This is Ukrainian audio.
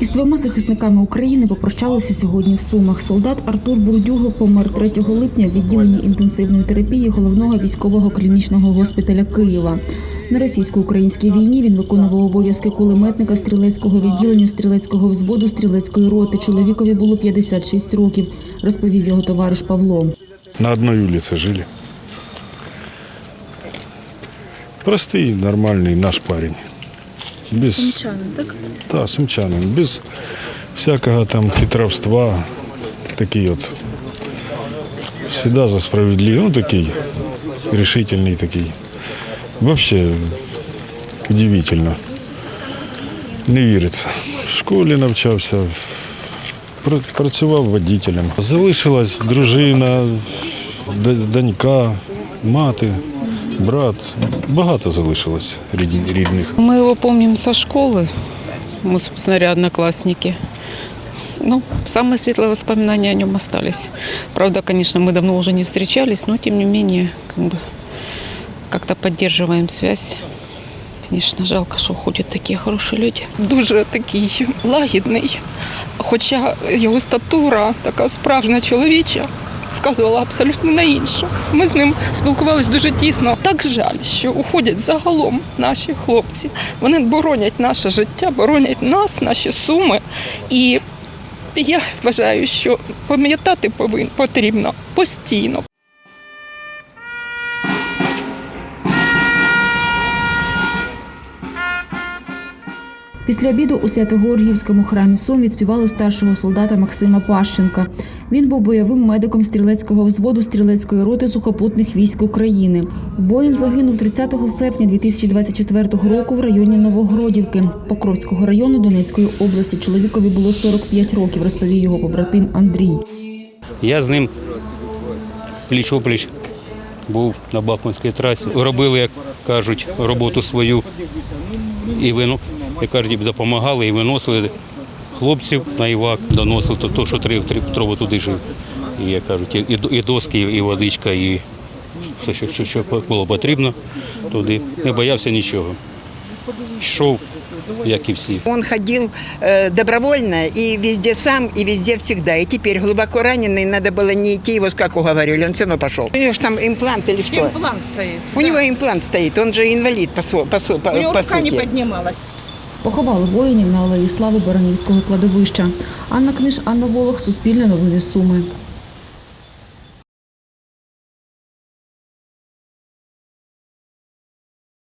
Із двома захисниками України попрощалися сьогодні в Сумах. Солдат Артур Бурдюго помер 3 липня в відділенні інтенсивної терапії головного військового клінічного госпіталя Києва. На російсько-українській війні він виконував обов'язки кулеметника стрілецького відділення стрілецького взводу стрілецької роти. Чоловікові було 56 років, розповів його товариш Павло. На одной улице жили. Простый, нормальный наш парень. Без, Сумчанин, так? да, сумчанин. Без всякого там хитровства. Такий от. Всегда за справедливый. Ну, такий решительный такий. Вообще удивительно. Не віриться. В школі навчався, працював водителем. Залишилась дружина, донька, мати, брат. Багато залишилось рідні- рідних. Мы его помним со школы. Мы, собственно говоря, одноклассники. Ну, самые светлые воспоминания о нем остались. Правда, конечно, мы давно уже не встречались, но тем не менее, как бы как-то поддерживаем связь. Конечно, жалко, що уходять такі хороші люди. дуже такий лагідний. Хоча його статура, така справжня чоловіча, Вказувала абсолютно на інше. Ми з ним спілкувалися дуже тісно. Так жаль, що уходять загалом наші хлопці. Вони боронять наше життя, боронять нас, наші суми. І я вважаю, що пам'ятати потрібно постійно. Після обіду у Свято-Георгіївському храмі Сум відспівали старшого солдата Максима Пащенка. Він був бойовим медиком стрілецького взводу стрілецької роти сухопутних військ України. Воїн загинув 30 серпня 2024 року в районі Новогродівки Покровського району Донецької області. Чоловікові було 45 років, розповів його побратим Андрій. Я з ним пліч-опліч був на Бахмутській трасі. Робили, як кажуть, роботу свою і вину, як кажуть, допомагали і виносили хлопців на Івак, доносили то, то що три, три Петрово туди жив. І як кажуть, і, і доски, і водичка, і все, що, що, що було потрібно туди. Не боявся нічого. Йшов, як і всі. Он ходил э, добровольно и везде сам, и везде всегда. И теперь глубоко раненый, надо было не идти, его скаку говорили, он все равно пошел. У него же там имплант или что? Имплант стоит. У него имплант стоит, он же инвалид по, сво- по, су- по, У него по рука не сути. поднималась. Поховали воїнів на алеї слави Баранівського кладовища. Анна Книж, Анна Волох, Суспільне новини Суми.